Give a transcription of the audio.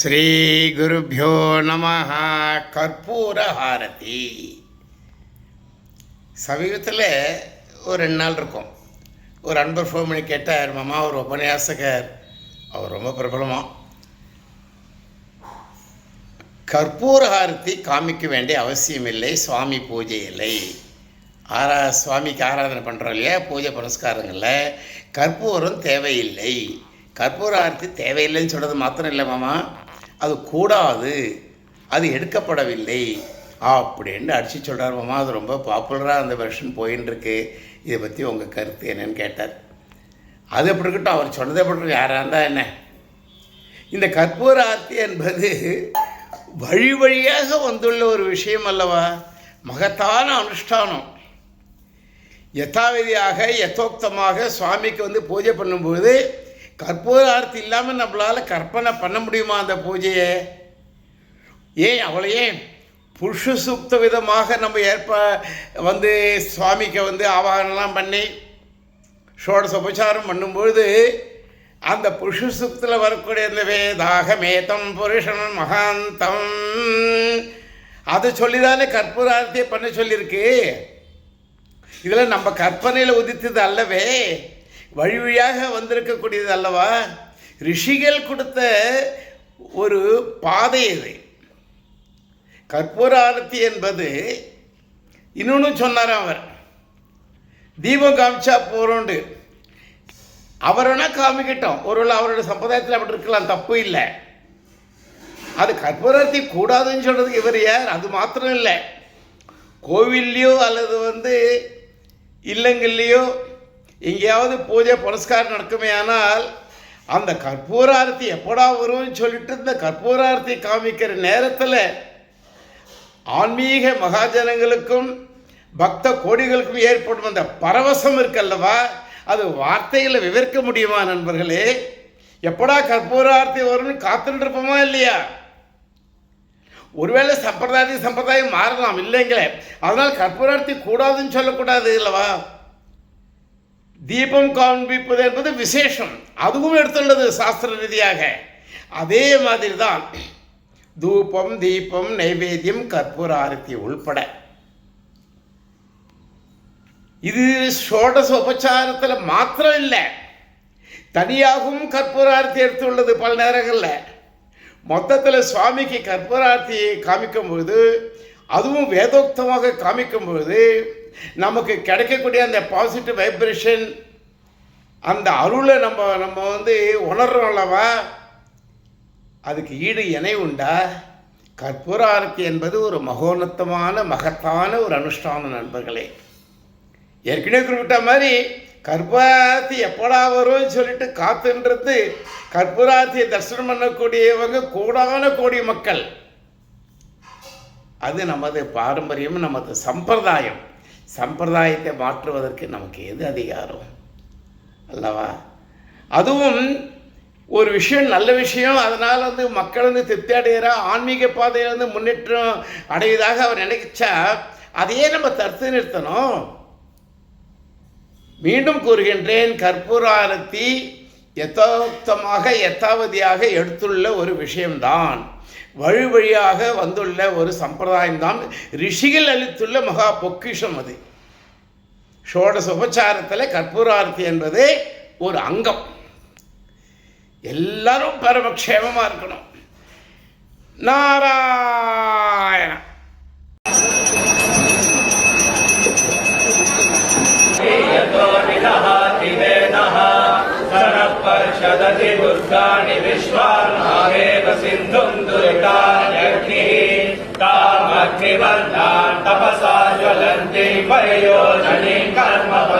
ஸ்ரீ குருப்பியோ நம கற்பூரஹாரதி. சமீபத்தில் ஒரு ரெண்டு நாள் இருக்கும். ஒரு அன்பர் ஃபோன் பண்ணி கேட்டார் மாமா ஒரு உபன்யாசகர். அவர் ரொம்ப பிரபலமாக கற்பூர காமிக்க வேண்டிய அவசியமில்லை சுவாமி பூஜை இல்லை. ஆரா சுவாமிக்கு ஆராதனை பண்ணுறோம் இல்லையா பூஜை புனஸ்காரங்களில். கற்பூரம் தேவையில்லை. கற்பூர ஆரத்தி தேவையில்லைன்னு சொல்கிறது மாத்திரம் இல்லை மாமா. அது கூடாது அது எடுக்கப்படவில்லை அப்படின்னு அடித்து சொல்கிறார் மாமா அது ரொம்ப பாப்புலராக அந்த வெர்ஷன் போயின்னு இருக்கு இதை பற்றி உங்கள் கருத்து என்னன்னு கேட்டார். அது எப்படி இருக்கட்டும் அவர் சொன்னதே எப்படி இருக்கும் யாராக இருந்தால் என்ன? இந்த கற்பூர ஆர்த்தி என்பது வழி வழியாக வந்துள்ள ஒரு விஷயம் அல்லவா? மகத்தான அனுஷ்டானம். யதாவிதியாக யதோக்தமாக சுவாமிக்கு வந்து பூஜை பண்ணும்போது கற்பூர ஆர்த்தி இல்லாமல் நம்மளால் கற்பனை பண்ண முடியுமா அந்த பூஜையை? ஏன் அவளையே புருஷ சூக்த விதமாக நம்ம ஏற்ப வந்து சுவாமிக்கு வந்து ஆவாகனெலாம் பண்ணி ஷோடச உபச்சாரம் பண்ணும்பொழுது அந்த புருஷ சுக்தில் வரக்கூடிய இந்த வேதாகமேதம் புருஷன் மகாந்தம். அதை சொல்லிதானே கற்பூரார்த்தியை பண்ண சொல்லியிருக்கு? இதில் நம்ம கற்பனையில் உதித்தது அல்லவே வழி வழியாக வந்திருக்கக்கூடியது அல்லவா? ரிஷிகள் கொடுத்த ஒரு பாதை இது. கற்பூர ஆரத்தி என்பது இன்னொன்று சொன்னார் அவர். தீபம் காமிச்சா போகிறோண்டு அவர் காமிக்கிட்டோம். காமிக்கட்டும் ஒருவேளை அவரோட சம்பிரதாயத்தில் அப்படி இருக்கலாம் தப்பு இல்லை. அது கற்பூரத்தி கூடாதுன்னு சொல்கிறதுக்கு இவர் யார்? அது மாத்திரம் இல்லை. கோவில்லையோ அல்லது வந்து இல்லங்கள்லேயோ எங்கேயாவது பூஜை புரஸ்காரம் நடக்குமே ஆனால் அந்த கற்பூராரத்தி எப்படா வரும்னு சொல்லிட்டு இந்த கற்பூராரத்தி காமிக்கிற நேரத்தில் ஆன்மீக மகாஜனங்களுக்கும் பக்த கோடிகளுக்கும் ஏற்படும் அந்த பரவசம் இருக்கல்லவா? அது வார்த்தையில் விவரிக்க முடியுமா நண்பர்களே? எப்படா கற்பூரார்த்தி வரும்னு காத்துட்டு இருப்போமா இல்லையா? ஒருவேளை சம்பிரதாய சம்பிரதாயம் மாறலாம் இல்லைங்களே. அதனால் கற்பூரார்த்தி கூடாதுன்னு சொல்லக்கூடாது இல்லவா? தீபம் காண்பிப்பது என்பது விசேஷம். அதுவும் எடுத்துள்ளது சாஸ்திர ரீதியாக. அதே மாதிரி தான் தூபம் தீபம் நைவேத்தியம் கற்பூர ஆரத்தி உள்பட. இது ஷோடச உபச்சாரத்தில் மாத்திரம் இல்லை. தனியாகவும் கற்பூர ஆரத்தி எடுத்துள்ளது பல நேரங்களில். மொத்தத்தில் சுவாமிக்கு கற்பூர ஆரத்தியை காமிக்கும்போது அதுவும் வேதோக்தமாக காமிக்கும்பொழுது நமக்கு கிடைக்கக்கூடிய அந்த பாசிட்டிவ் வைப்ரேஷன் அந்த அருளை நம்ம நம்ம வந்து உணர்றோம் அல்லவா? அதுக்கு ஈடு இணை உண்டா? கற்பூர ஆரத்தி என்பது ஒரு மகோன்னத்தமான மகத்தான ஒரு அனுஷ்டான நண்பர்களே. ஏற்கனவே குறிப்பிட்ட மாதிரி கற்பூராரத்தி எப்படா வரும்னு சொல்லிட்டு காத்துன்றது கற்பூராரத்தியை தரிசனம் பண்ணக்கூடியவங்க கூடான கோடி மக்கள். அது நமது பாரம்பரியம் நமது சம்பிரதாயம். சம்பிரதாயத்தை மாற்றுவதற்கு நமக்கு எது அதிகாரம்? அல்லவா? அதுவும் ஒரு விஷயம் நல்ல விஷயம் அதனால் வந்து மக்கள் வந்து திருப்தி அடைகிறா ஆன்மீக பாதையில் வந்து முன்னேற்றம் அடைவதாக அவர் நினைச்சா அதையே நம்ம தடுத்து நிறுத்தணும். மீண்டும் கூறுகின்றேன் கற்பூராரத்தி யதார்த்தமாக யத்தாவதியாக எடுத்துள்ள ஒரு விஷயம்தான். வழி வழியாக வந்துள்ள ஒரு சம்பிரதாயம்தான் ரிஷிகள் அளித்துள்ள மகா பொக்கிஷம் அது. ஷோடச உபச்சாரத்தில் கற்பூரார்த்தி என்பது ஒரு அங்கம். எல்லாரும் பரமக்ஷேமமாக இருக்கணும். நாராயண. ประโยชน์อันนี้การมา